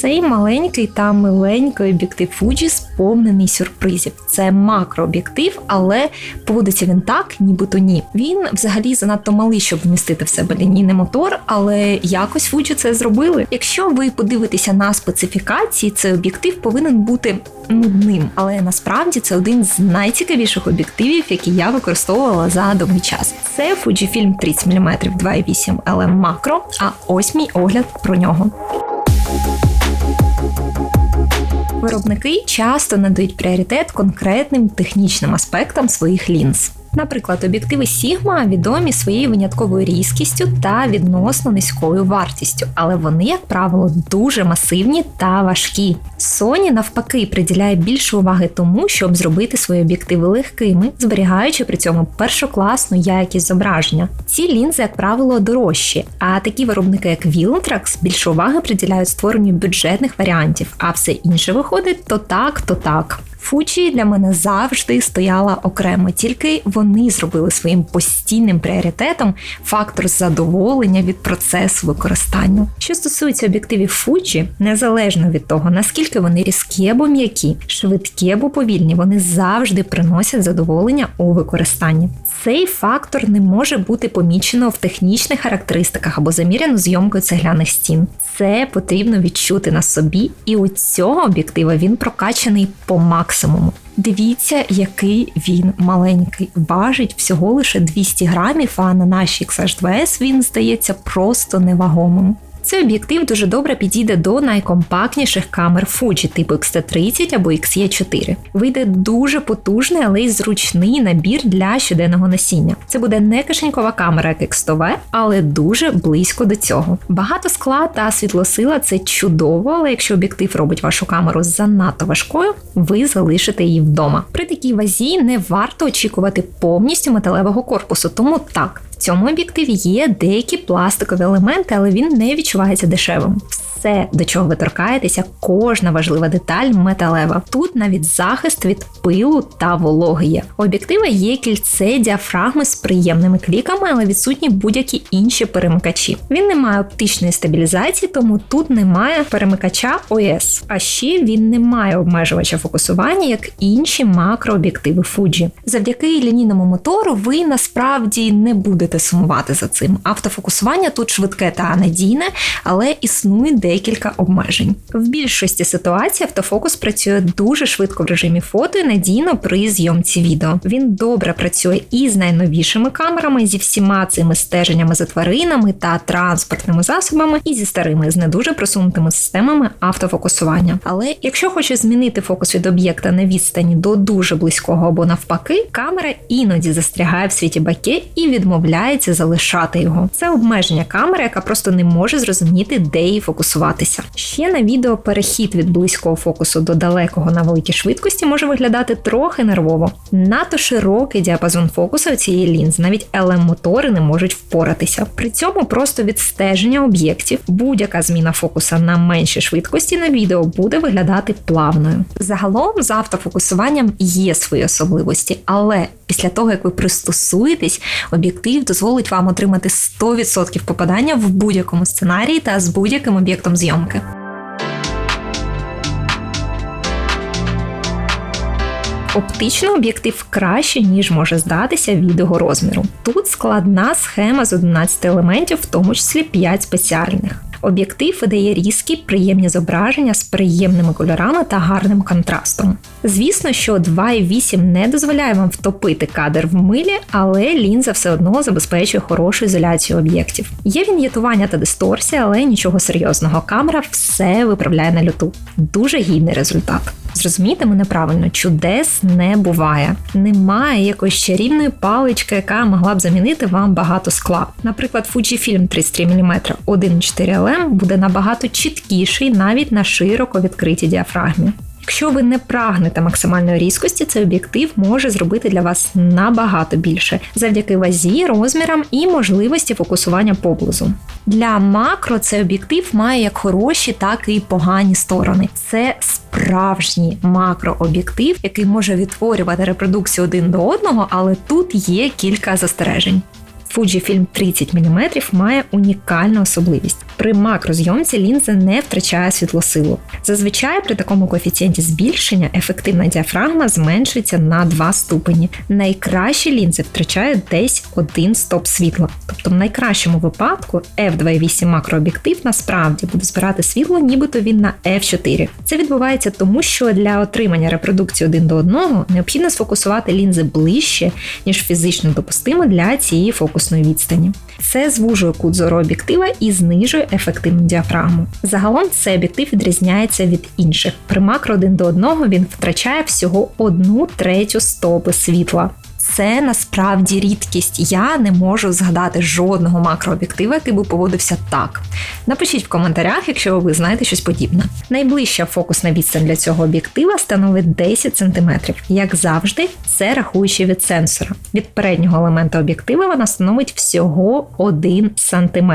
Цей маленький та миленький об'єктив Fuji сповнений сюрпризів. Це макрооб'єктив, але поводиться він так, нібито ні. Він взагалі занадто малий, щоб вмістити в себе лінійний мотор, але якось Fuji це зробили. Якщо ви подивитеся на специфікації, цей об'єктив повинен бути нудним, але насправді це один з найцікавіших об'єктивів, які я використовувала за довгий час. Це Fujifilm 30 мм 2.8 LM Macro, а ось мій огляд про нього. Виробники часто надають пріоритет конкретним технічним аспектам своїх лінз. Наприклад, об'єктиви Sigma відомі своєю винятковою різкістю та відносно низькою вартістю, але вони, як правило, дуже масивні та важкі. Sony навпаки приділяє більше уваги тому, щоб зробити свої об'єктиви легкими, зберігаючи при цьому першокласну якість зображення. Ці лінзи, як правило, дорожчі, а такі виробники, як Viltrax, більше уваги приділяють створенню бюджетних варіантів, а все інше виходить то так, то так. Фучі для мене завжди стояла окремо, тільки вони зробили своїм постійним пріоритетом фактор задоволення від процесу використання. Що стосується об'єктивів Фучі, незалежно від того, наскільки вони різкі або м'які, швидкі або повільні, вони завжди приносять задоволення у використанні. Цей фактор не може бути помічено в технічних характеристиках або заміряно зйомкою цегляних стін. Це потрібно відчути на собі, і у цього об'єктива він прокачаний по максимуму. Дивіться, який він маленький. Важить всього лише 200 грамів, а на нашій XH2S він здається просто невагомим. Цей об'єктив дуже добре підійде до найкомпактніших камер Fuji типу X-T30 або XE4. Вийде дуже потужний, але й зручний набір для щоденного носіння. Це буде не кишенькова камера, як X100V, але дуже близько до цього. Багато скла та світлосила це чудово, але якщо об'єктив робить вашу камеру занадто важкою, ви залишите її вдома. При такій вазі не варто очікувати повністю металевого корпусу, тому так цьому об'єктиві є деякі пластикові елементи, але він не відчувається дешевим. Все, до чого ви торкаєтеся, кожна важлива деталь металева. Тут навіть захист від пилу та вологи є. У об'єктива є кільце діафрагми з приємними кліками, але відсутні будь-які інші перемикачі. Він не має оптичної стабілізації, тому тут немає перемикача ОС. А ще він не має обмежувача фокусування, як інші макрооб'єктиви Fuji. Завдяки лінійному мотору ви насправді не будете сумувати за цим. Автофокусування тут швидке та надійне, але існує декілька обмежень. В більшості ситуацій автофокус працює дуже швидко в режимі фото і надійно при зйомці відео. Він добре працює і з найновішими камерами, зі всіма цими стеженнями за тваринами та транспортними засобами, і зі старими з не дуже просунутими системами автофокусування. Але якщо хоче змінити фокус від об'єкта на відстані до дуже близького або навпаки, камера іноді застрягає в світі баке і відмовляється залишати його. Це обмеження камери, яка просто не може зрозуміти, де її фокусуватися. Ще на відео перехід від близького фокусу до далекого на великій швидкості може виглядати трохи нервово. Надто широкий діапазон фокусу цієї лінзи, навіть LM-мотори не можуть впоратися. При цьому просто відстеження об'єктів, будь-яка зміна фокуса на меншій швидкості на відео буде виглядати плавною. Загалом з автофокусуванням є свої особливості, але після того як ви пристосуєтесь, об'єктив дозволить вам отримати 100% попадання в будь-якому сценарії та з будь-яким об'єктом зйомки. Оптично об'єктив краще, ніж може здатися відеорозміру. розміру. Тут складна схема з 11 елементів, в тому числі 5 спеціальних. Об'єктив видає різкі, приємні зображення з приємними кольорами та гарним контрастом. Звісно, що 2.8 не дозволяє вам втопити кадр в милі, але лінза все одно забезпечує хорошу ізоляцію об'єктів. Є він'єтування та дисторсія, але нічого серйозного. Камера все виправляє на люту. Дуже гідний результат. Зрозумійте мене правильно, чудес не буває. Немає якоїсь чарівної палички, яка могла б замінити вам багато скла. Наприклад, Fujifilm 33 мм 1.4 LM буде набагато чіткіший навіть на широко відкритій діафрагмі. Якщо ви не прагнете максимальної різкості, цей об'єктив може зробити для вас набагато більше завдяки вазі, розмірам і можливості фокусування поблизу. Для макро цей об'єктив має як хороші, так і погані сторони. Це справжній макрооб'єктив, який може відтворювати репродукцію один до одного, але тут є кілька застережень. Fujifilm 30 мм має унікальну особливість. При макрозйомці лінза не втрачає світлосилу. Зазвичай при такому коефіцієнті збільшення ефективна діафрагма зменшується на 2 ступені. Найкращі лінзи втрачають десь один стоп світла. Тобто, в найкращому випадку f2.8 макрооб'єктив насправді буде збирати світло, нібито він на f4. Це відбувається тому, що для отримання репродукції один до одного необхідно сфокусувати лінзи ближче, ніж фізично допустимо для цієї фокусної відстані. Це звужує кут зору об'єктива і знижує ефективну діафрагму. Загалом цей об'єктив відрізняється від інших. При макро один до одного він втрачає всього одну третю стопи світла. Це насправді рідкість. Я не можу згадати жодного макрооб'єктива, який би поводився так. Напишіть в коментарях, якщо ви знаєте щось подібне. Найближча фокусна відстань для цього об'єктива становить 10 см. Як завжди, це рахуючи від сенсора. Від переднього елемента об'єктива вона становить всього 1 см.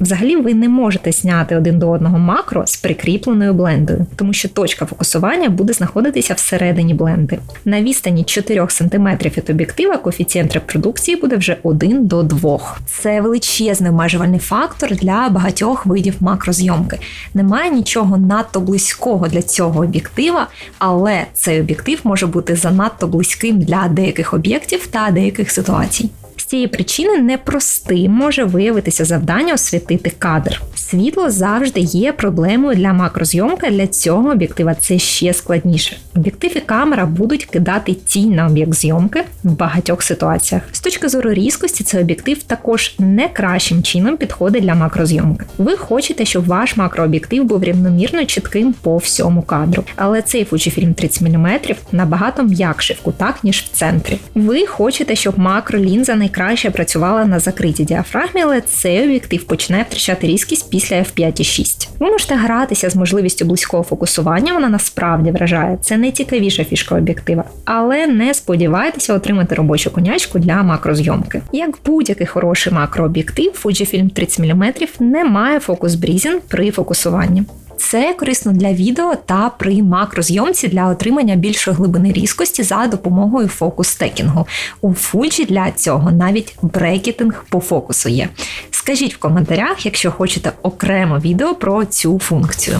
Взагалі, ви не можете зняти один до одного макро з прикріпленою блендою, тому що точка фокусування буде знаходитися всередині бленди. На відстані 4 см від об'єктива коефіцієнт репродукції буде вже 1 до 2. Це величезний обмежувальний фактор для багатьох видів макрозйомки. Немає нічого надто близького для цього об'єктива, але цей об'єктив може бути занадто близьким для деяких об'єктів та деяких ситуацій цієї причини непростим може виявитися завдання освітити кадр. Світло завжди є проблемою для макрозйомки. Для цього об'єктива це ще складніше. Об'єктив і камера будуть кидати тінь на об'єкт зйомки в багатьох ситуаціях. З точки зору різкості, цей об'єктив також не кращим чином підходить для макрозйомки. Ви хочете, щоб ваш макрооб'єктив був рівномірно чітким по всьому кадру, але цей Fujifilm 30 мм набагато м'якший в кутах, ніж в центрі. Ви хочете, щоб макролінза найкраще краще працювала на закритій діафрагмі, але цей об'єктив починає втрачати різкість після f5,6. Ви можете гратися з можливістю близького фокусування, вона насправді вражає. Це найцікавіша фішка об'єктива, але не сподівайтеся отримати робочу конячку для макрозйомки. Як будь-який хороший макрооб'єктив, Fujifilm 30 мм не має фокус брізінг при фокусуванні. Це корисно для відео та при макрозйомці для отримання більшої глибини різкості за допомогою фокус-стекінгу. У Fuji для цього навіть брекетинг по фокусу є. Скажіть в коментарях, якщо хочете окремо відео про цю функцію.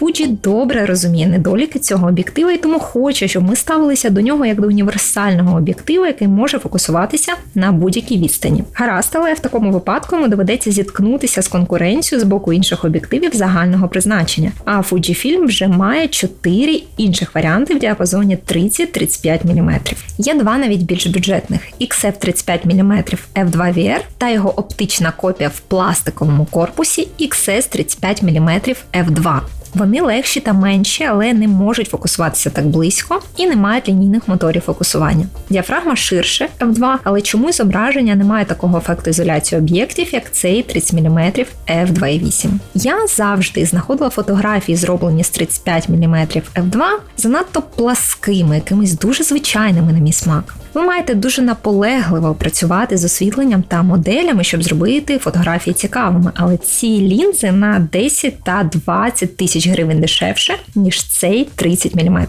Fuji добре розуміє недоліки цього об'єктива і тому хоче, щоб ми ставилися до нього як до універсального об'єктива, який може фокусуватися на будь-якій відстані. Гаразд, але в такому випадку йому доведеться зіткнутися з конкуренцією з боку інших об'єктивів загального призначення. А Fujifilm вже має чотири інших варіанти в діапазоні 30-35 мм. Є два навіть більш бюджетних: XF 35 мм F2VR та його оптична копія в пластиковому корпусі XS 35 мм F2. Вони легші та менші, але не можуть фокусуватися так близько і не мають лінійних моторів фокусування. Діафрагма ширше F2, але чомусь зображення не має такого ефекту ізоляції об'єктів, як цей 30 мм F2.8. Я завжди знаходила фотографії, зроблені з 35 мм F2, занадто пласкими, якимись дуже звичайними на мій смак. Ви маєте дуже наполегливо працювати з освітленням та моделями, щоб зробити фотографії цікавими, але ці лінзи на 10 та 20 тисяч гривень дешевше, ніж цей 30 мм.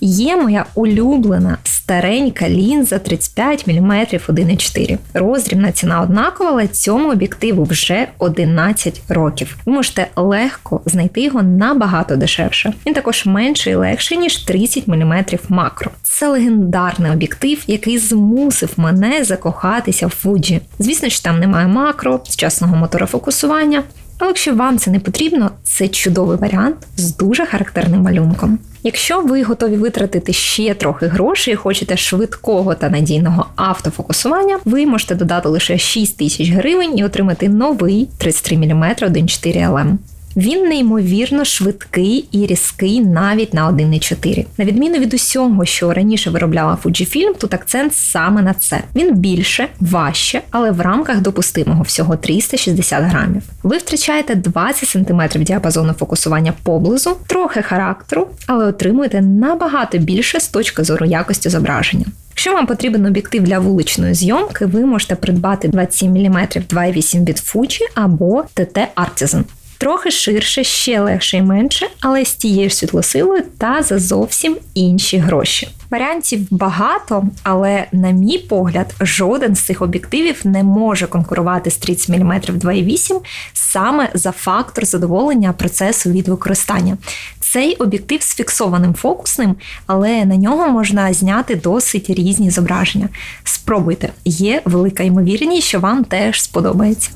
Є моя улюблена старенька лінза 35 мм 1,4. Розрібна ціна однакова, але цьому об'єктиву вже 11 років. Ви можете легко знайти його набагато дешевше. Він також менший і легший, ніж 30 мм макро. Це легендарний об'єктив, який змусив мене закохатися в Fuji. Звісно що там немає макро, сучасного мотора фокусування. Але якщо вам це не потрібно, це чудовий варіант з дуже характерним малюнком. Якщо ви готові витратити ще трохи грошей і хочете швидкого та надійного автофокусування, ви можете додати лише 6 тисяч гривень і отримати новий 33 мм 1.4 LM. Він неймовірно швидкий і різкий навіть на 1,4. На відміну від усього, що раніше виробляла Fujifilm, тут акцент саме на це. Він більше, важче, але в рамках допустимого всього 360 грамів. Ви втрачаєте 20 см діапазону фокусування поблизу, трохи характеру, але отримуєте набагато більше з точки зору якості зображення. Якщо вам потрібен об'єктив для вуличної зйомки, ви можете придбати 27 мм 2,8 від Fuji або TT Artisan. Трохи ширше, ще легше і менше, але з тією ж світлосилою та за зовсім інші гроші. Варіантів багато, але, на мій погляд, жоден з цих об'єктивів не може конкурувати з 30 мм 2.8 саме за фактор задоволення процесу від використання. Цей об'єктив з фіксованим фокусним, але на нього можна зняти досить різні зображення. Спробуйте, є велика ймовірність, що вам теж сподобається.